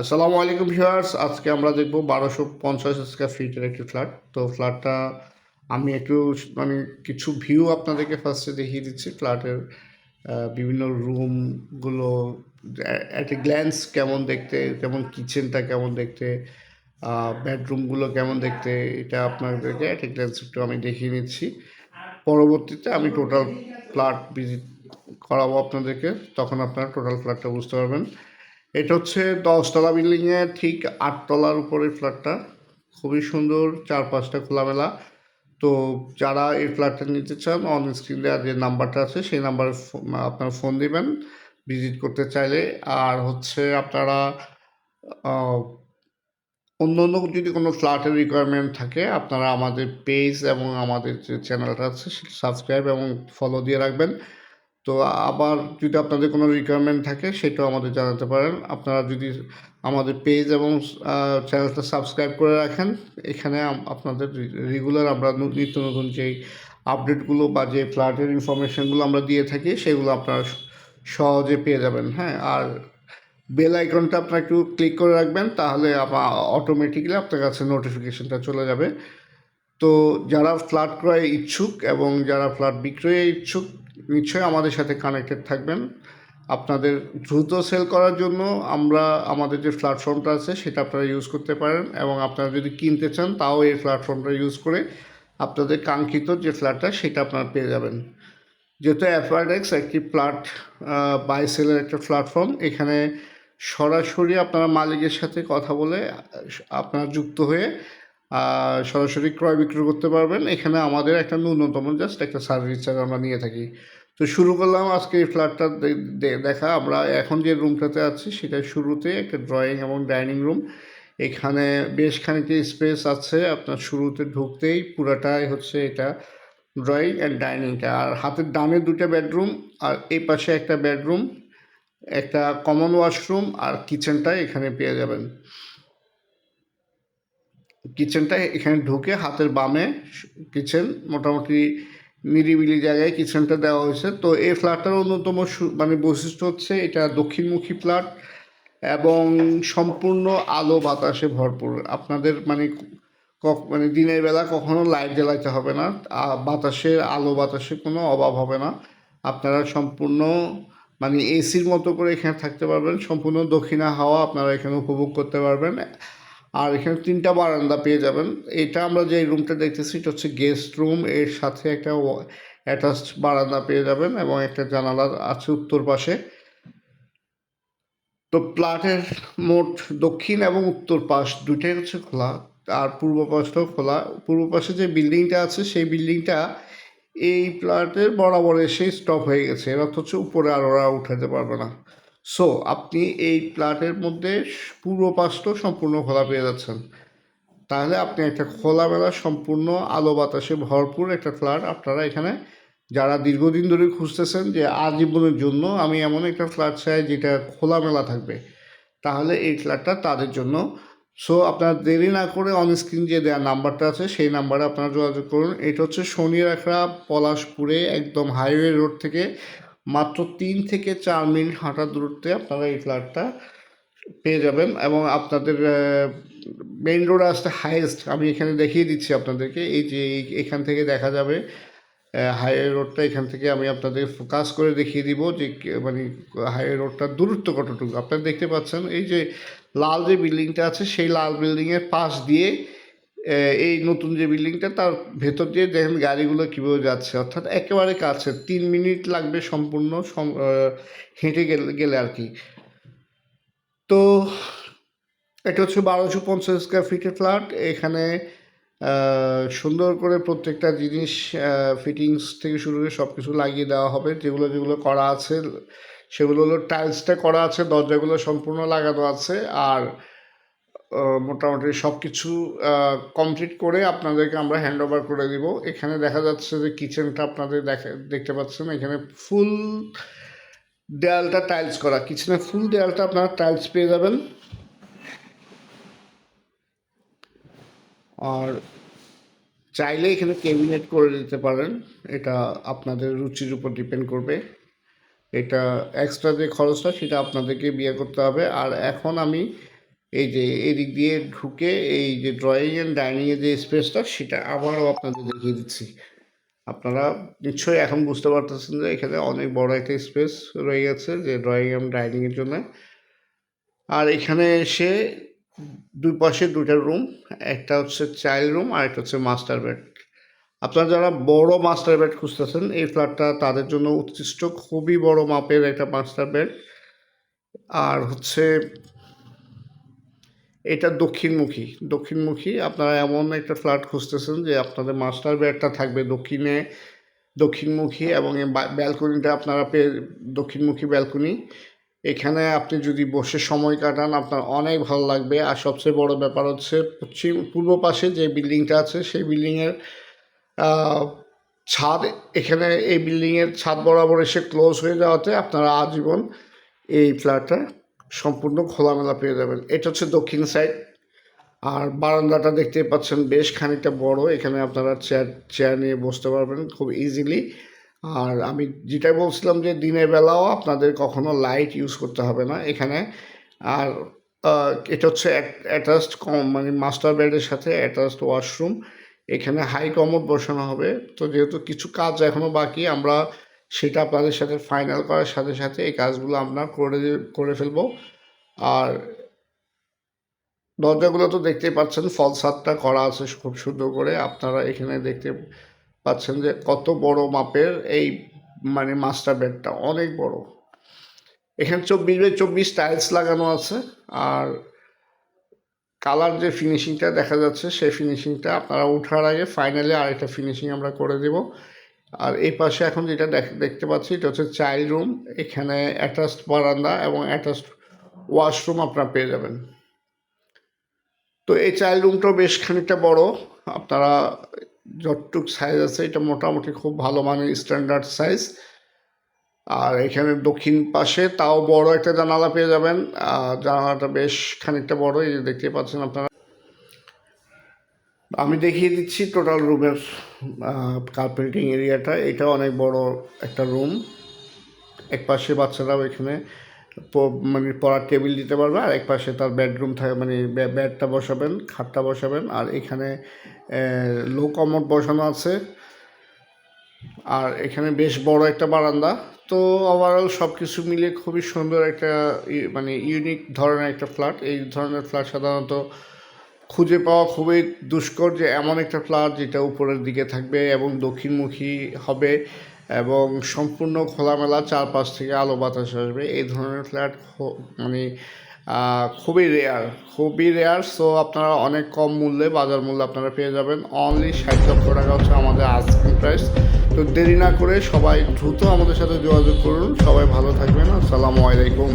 আসসালামু আলাইকুম ভিউয়ার্স। আজকে আমরা দেখব বারোশো পঞ্চাশ স্কোয়ার ফিটের একটি ফ্ল্যাট। তো ফ্ল্যাটটা আমি একটু মানে কিছু ভিউ আপনাদেরকে ফার্স্টে দেখিয়ে দিচ্ছি। ফ্ল্যাটের বিভিন্ন রুমগুলো অ্যাট এ গ্ল্যান্স কেমন দেখতে, যেমন কিচেনটা কেমন দেখতে বেডরুমগুলো কেমন দেখতে, এটা আপনাদেরকে অ্যাট এ গ্ল্যান্স একটু আমি দেখিয়ে নিচ্ছি। পরবর্তীতে আমি টোটাল ফ্ল্যাট ভিজিট করাবো আপনাদেরকে, তখন আপনারা টোটাল ফ্ল্যাটটা বুঝতে পারবেন। এটা হচ্ছে দশতলা বিল্ডিংয়ে ঠিক আটতলার উপরে ফ্ল্যাটটা খুবই সুন্দর চার পাঁচটা খোলামেলা। তো যারা এই ফ্ল্যাটটা নিতে চান অন স্ক্রিন দেওয়ার যে নাম্বারটা আছে, সেই নাম্বারে আপনারা ফোন দিবেন ভিজিট করতে চাইলে। আর হচ্ছে আপনারা অন্য অন্য যদি কোনো ফ্ল্যাটের রিকোয়ারমেন্ট থাকে, আপনারা আমাদের পেজ এবং আমাদের যে চ্যানেলটা আছে সাবস্ক্রাইব এবং ফলো দিয়ে রাখবেন। তো আবার যদি আপনাদের কোনো রিকোয়ারমেন্ট থাকে, সেটাও আমাদের জানাতে পারেন। আপনারা যদি আমাদের পেজ এবং চ্যানেলটা সাবস্ক্রাইব করে রাখেন, এখানে আপনাদের রেগুলার আমরা নিত্য নতুন যেই আপডেটগুলো বা যে ফ্ল্যাটের ইনফরমেশনগুলো আমরা দিয়ে থাকি, সেগুলো আপনারা সহজে পেয়ে যাবেন হ্যাঁ? আর বেল আইকনটা আপনারা একটু ক্লিক করে রাখবেন, তাহলে অটোমেটিক্যালি আপনার কাছে নোটিফিকেশনটা চলে যাবে। তো যারা ফ্ল্যাট ক্রয়ে ইচ্ছুক এবং যারা ফ্ল্যাট বিক্রয়ে ইচ্ছুক নিশ্চয়ই আমাদের সাথে কানেক্টেড থাকবেন। আপনাদের দ্রুত সেল করার জন্য আমরা, আমাদের যে প্ল্যাটফর্মটা আছে, সেটা আপনারা ইউজ করতে পারেন এবং আপনারা যদি কিনতে চান, তাও এই প্ল্যাটফর্মটা ইউজ করে আপনাদের কাঙ্ক্ষিত যে ফ্ল্যাটটা সেটা আপনারা পেয়ে যাবেন। যেহেতু অ্যাফারডেক্স একটি ফ্ল্যাট বাই সেলের একটা প্ল্যাটফর্ম এখানে সরাসরি আপনারা মালিকের সাথে কথা বলে, আপনারা যুক্ত হয়ে সরাসরি ক্রয় বিক্রয় করতে পারবেন। এখানে আমাদের একটা ন্যূনতম জাস্ট একটা সার্ভিস চার্জ আমরা নিয়ে থাকি। তো শুরু করলাম আজকে এই ফ্ল্যাটটা দেখা। আমরা এখন যে রুমটাতে আছি সেটা শুরুতে একটা ড্রয়িং এবং ডাইনিং রুম এখানে বেশ খানিকটা স্পেস আছে। আপনার শুরুতে ঢুকতেই পুরাটাই হচ্ছে এটা ড্রয়িং অ্যান্ড ডাইনিংটা আর হাতের ডানে দুটা বেডরুম আর এই পাশে একটা বেডরুম একটা কমন ওয়াশরুম আর কিচেনটা এখানে পেয়ে যাবেন। কিচেনটা এখানে ঢুকে হাতের বামে কিচেন মোটামুটি নিরিবিলি জায়গায় কিচেনটা দেওয়া হয়েছে। তো এই ফ্ল্যাটটার অন্যতম মানে বৈশিষ্ট্য হচ্ছে এটা দক্ষিণমুখী ফ্ল্যাট এবং সম্পূর্ণ আলো বাতাসে ভরপুর। আপনাদের মানে মানে দিনের বেলা কখনো লাইট জ্বালাইতে হবে না। বাতাসের আলো বাতাসে কোনো অভাব হবে না। আপনারা সম্পূর্ণ মানে এসির মতো করে এখানে থাকতে পারবেন। সম্পূর্ণ দক্ষিণা হাওয়া আপনারা এখানে উপভোগ করতে পারবেন। আর এখানে তিনটা বারান্দা পেয়ে যাবেন। এটা আমরা যে রুমটা দেখতেছি, এটা হচ্ছে গেস্ট রুম এর সাথে একটা অ্যাটাচড বারান্দা পেয়ে যাবেন এবং একটা জানালা আছে উত্তর পাশে। তো প্লাটের মোট দক্ষিণ এবং উত্তর পাশ দুইটাই হচ্ছে খোলা। আর পূর্ব পাশটাও খোলা। পূর্ব পাশে যে বিল্ডিংটা আছে, সেই বিল্ডিংটা এই প্লাটের বরাবর এসে স্টপ হয়ে গেছে। এর অর্থ হচ্ছে উপরে আর ওরা উঠাতে পারবে না। সো আপনি এই প্লাটের মধ্যে পূর্ব পাশটাও সম্পূর্ণ খোলা পেয়ে যাচ্ছেন। তাহলে আপনি একটা খোলামেলা, সম্পূর্ণ আলো বাতাসে ভরপুর একটা ফ্ল্যাট আপনারা এখানে যারা দীর্ঘদিন ধরে খুঁজতেছেন যে আজীবনের জন্য আমি এমন একটা ফ্ল্যাট চাই যেটা খোলামেলা থাকবে, তাহলে এই ফ্ল্যাটটা তাদের জন্য। সো আপনারা দেরি না করে অন স্ক্রিন যে দেওয়া নাম্বারটা আছে, সেই নাম্বারে আপনারা যোগাযোগ করুন। এটা হচ্ছে শনিরাখড়া পলাশপুরে, একদম হাইওয়ে রোড থেকে মাত্র তিন থেকে চার মিনিট হাঁটার দূরত্বে আপনারা এই ফ্ল্যাটটা পেয়ে যাবেন এবং আপনাদের মেইন রোড আসতে হাইয়েস্ট আমি এখানে দেখিয়ে দিচ্ছি আপনাদেরকে, এই যে এখান থেকে দেখা যাবে হাইওয়ে রোডটা এখান থেকে আমি আপনাদের ফোকাস করে দেখিয়ে দিব যে মানে হাইওয়ে রোডটার দূরত্ব কতটুকু। আপনারা দেখতে পাচ্ছেন, এই যে লাল যে বিল্ডিংটা আছে, সেই লাল বিল্ডিংয়ের পাশ দিয়ে এই নতুন যে বিল্ডিংটা তার ভেতর দিয়ে দেখেন গাড়িগুলো কীভাবে যাচ্ছে। অর্থাৎ একেবারে কাছে, তিন মিনিট লাগবে সম্পূর্ণ, সম- হেঁটে গেলে গেলে আর কি। তো এটা হচ্ছে বারোশো পঞ্চাশ স্কোয়ার ফিটের ফ্ল্যাট এখানে সুন্দর করে প্রত্যেকটা জিনিস ফিটিংস থেকে শুরু করে সব কিছু লাগিয়ে দেওয়া হবে। যেগুলো যেগুলো করা আছে, সেগুলো হলো টাইলসটা করা আছে, দরজাগুলো সম্পূর্ণ লাগানো আছে, আর মোটামুটি সব কিছু কমপ্লিট করে আপনাদেরকে আমরা হ্যান্ড ওভার করে দিব। এখানে দেখা যাচ্ছে যে কিচেনটা আপনাদের দেখা, দেখতে পাচ্ছেন। এখানে ফুল দেয়ালটা টাইলস করা। কিচেনের ফুল দেয়ালটা আপনারা টাইলস পেয়ে যাবেন। আর চাইলে এখানে ক্যাবিনেট করে দিতে পারেন। এটা আপনাদের রুচির উপর ডিপেন্ড করবে। এটা এক্সট্রা যে খরচটা, সেটা আপনাদেরকে বিয়ে করতে হবে। আর এখন আমি এই যে এদিক দিয়ে ঢুকে এই যে ড্রয়িং অ্যান্ড ডাইনিংয়ের যে স্পেসটা সেটা আবারও আপনাদের দেখিয়ে দিচ্ছি। আপনারা নিশ্চয়ই এখন বুঝতে পারতেছেন যে এখানে অনেক বড় একটা স্পেস রয়ে গেছে যে ড্রয়িং অ্যান্ড ডাইনিংয়ের জন্য। আর এখানে এসে দুই পাশে দুইটা রুম একটা হচ্ছে চাইল্ড রুম আর একটা হচ্ছে মাস্টার বেড আপনারা যারা বড় মাস্টার বেড খুঁজতেছেন, এই ফ্ল্যাটটা তাদের জন্য উৎকৃষ্ট। খুবই বড় মাপের একটা মাস্টার বেড আর হচ্ছে এটা দক্ষিণমুখী। দক্ষিণমুখী আপনারা এমন একটা ফ্ল্যাট খুঁজতেছেন যে আপনাদের মাস্টার বেডটা থাকবে দক্ষিণে, দক্ষিণমুখী এবং ব্যালকনিটা আপনারা পেয়ে, দক্ষিণমুখী ব্যালকনি। এখানে আপনি যদি বসে সময় কাটান, আপনার অনেক ভালো লাগবে। আর সবচেয়ে বড় ব্যাপার হচ্ছে, পশ্চিম, পূর্ব পাশে যে বিল্ডিংটা আছে, সেই বিল্ডিংয়ের ছাদ, এখানে এই বিল্ডিংয়ের ছাদ বরাবর এসে ক্লোজ হয়ে যাওয়াতে আপনারা আজীবন এই ফ্ল্যাটটা সম্পূর্ণ খোলামেলা পেয়ে যাবেন। এটা হচ্ছে দক্ষিণ সাইড আর বারান্দাটা দেখতে পাচ্ছেন বেশ খানিকটা বড়। এখানে আপনারা চেয়ার চেয়ার নিয়ে বসতে পারবেন খুব ইজিলি আর আমি যেটাই বলছিলাম যে দিনের বেলাও আপনাদের কখনো লাইট ইউজ করতে হবে না এখানে। আর এটা হচ্ছে অ্যাটাচড কম মানে মাস্টার বেডের সাথে অ্যাটাচড ওয়াশরুম এখানে হাই কমোড বসানো হবে। তো যেহেতু কিছু কাজ এখনও বাকি, আমরা সেটা আপনাদের সাথে ফাইনাল করার সাথে সাথে এই কাজগুলো আমরা করে করে ফেলব। আর দরজাগুলো তো দেখতেই পাচ্ছেন, ফল ছাদটা করা আছে খুব সুন্দর করে। আপনারা এখানে দেখতে পাচ্ছেন যে কত বড় মাপের এই মানে মাস্টার বেডটা অনেক বড়। এখানে চব্বিশ বাই চব্বিশ টাইলস লাগানো আছে, আর কালার যে ফিনিশিংটা দেখা যাচ্ছে, সেই ফিনিশিংটা আপনারা ওঠার আগে ফাইনালি আরেকটা ফিনিশিং আমরা করে দেব। আর এই পাশে এখন যেটা দেখ- দেখতে পাচ্ছি, এটা হচ্ছে চাইল্ড রুম এখানে অ্যাটাচড বারান্দা এবং অ্যাটাচড ওয়াশরুম আপনারা পেয়ে যাবেন। তো এই চাইল্ড রুমটাও বেশ খানিকটা বড়, আপনারা যতটুক সাইজ আছে, এটা মোটামুটি খুব ভালো মানের স্ট্যান্ডার্ড সাইজ আর এখানে দক্ষিণ পাশে তাও বড় একটা জানালা পেয়ে যাবেন জানালাটা বেশ খানিকটা বড়, এই যে দেখতে পাচ্ছেন আপনারা। আমি দেখিয়ে দিচ্ছি টোটাল রুমের কার্পেন্টিং এরিয়াটা এটা অনেক বড় একটা রুম এক পাশে বাচ্চারাও এখানে মানে পড়ার টেবিল দিতে পারবে, আর এক পাশে তার বেডরুম থাকে মানে বেডটা বসাবেন, খাটটা বসাবেন। আর এখানে লো কমোড বসানো আছে। আর এখানে বেশ বড় একটা বারান্দা। তো ওভারঅল সব কিছু মিলে খুবই সুন্দর একটা মানে ইউনিক ধরনের একটা ফ্ল্যাট এই ধরনের ফ্ল্যাট সাধারণত খুঁজে পাওয়া খুবই দুষ্কর যে এমন একটা ফ্ল্যাট যেটা উপরের দিকে থাকবে এবং দক্ষিণমুখী হবে এবং সম্পূর্ণ খোলামেলা চারপাশ থেকে আলো বাতাস আসবে। এই ধরনের ফ্ল্যাট মানে খুবই রেয়ার খুবই রেয়ার সো আপনারা অনেক কম মূল্যে বাজার মূল্যে আপনারা পেয়ে যাবেন। অনলি ষাট লক্ষ টাকা হচ্ছে আমাদের আস্কিং প্রাইস তো দেরি না করে সবাই দ্রুত আমাদের সাথে যোগাযোগ করুন। সবাই ভালো থাকবেন। আসসালামু আলাইকুম।